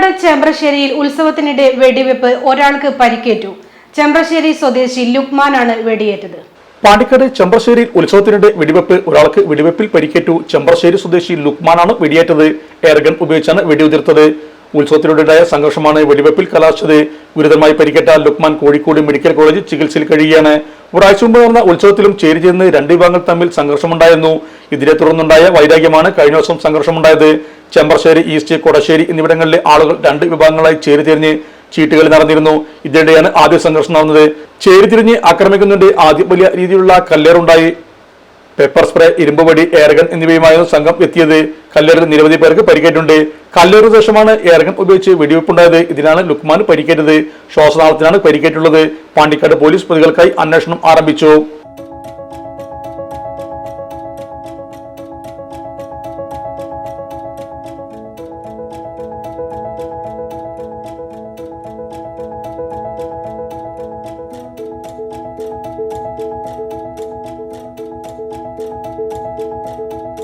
പാണ്ടിക്കാട് ചെമ്പ്രശ്ശേരിയിൽ ഉത്സവത്തിനിടെ വെടിവെപ്പ് ഒരാൾക്ക് പരിക്കേറ്റു. ചെമ്പ്രശ്ശേരി സ്വദേശി ലുക്മാനാണ് വെടിയേറ്റത്. പാണ്ടിക്കാട് ചെമ്പ്രശ്ശേരിയിൽ ഉത്സവത്തിനിടെ വെടിവെപ്പ് ഒരാൾക്ക് വെടിവെപ്പിൽ പരിക്കേറ്റു ചെമ്പ്രശ്ശേരി സ്വദേശി ലുക്മാനാണ് വെടിയേറ്റത്. എയർഗൺ ഉപയോഗിച്ചാണ് വെടിയുതിർത്തത്. ഉത്സവത്തിനിടെയുണ്ടായ സംഘർഷമാണ് വെടിവെപ്പിൽ കലാശിച്ചത്. ഗുരുതരമായി പരിക്കേറ്റ ലുക്മാൻ കോഴിക്കോട് മെഡിക്കൽ കോളേജിൽ ചികിത്സയിൽ കഴിയുകയാണ്. ഒരാഴ്ച മുമ്പ് നടന്ന ഉത്സവത്തിലും ചേരി ചേർന്ന് രണ്ട് വിഭാഗങ്ങൾ തമ്മിൽ സംഘർഷമുണ്ടായിരുന്നു. ഇതിനെ തുടർന്നുണ്ടായ വൈരാഗ്യമാണ് കഴിഞ്ഞ ദിവസം സംഘർഷമുണ്ടായത്. ചെമ്പ്രശ്ശേരി ഈസ്റ്റ് കൊടശ്ശേരി എന്നിവിടങ്ങളിലെ ആളുകൾ രണ്ട് വിഭാഗങ്ങളായി ചേരിതിരിഞ്ഞ് ചീട്ടുകളി നടന്നിരുന്നു. ഇതിനിടെയാണ് ആദ്യ സംഘർഷം നടന്നത്. ചേരിതിരിഞ്ഞ് ആക്രമിക്കുന്നതിന്റെ ആദ്യ വലിയ രീതിയിലുള്ള കല്ലേറുണ്ടായി പെപ്പർ സ്പ്രേ ഇരുമ്പുപടി ഏറകൻ എന്നിവയുമായിരുന്നു സംഘം എത്തിയത്. കല്ലേറിൽ നിരവധി പേർക്ക് പരിക്കേറ്റുണ്ട്. കല്ലേറ് ശേഷമാണ് ഏറകൻ ഉപയോഗിച്ച് വെടിവെപ്പുണ്ടായത്. ഇതിനാണ് ലുക്മാൻ പരിക്കേറ്റത്. ശ്വാസനാളത്തിനാണ് പരിക്കേറ്റുള്ളത്. പാണ്ടിക്കാട് പോലീസ് പ്രതികൾക്കായി അന്വേഷണം ആരംഭിച്ചു.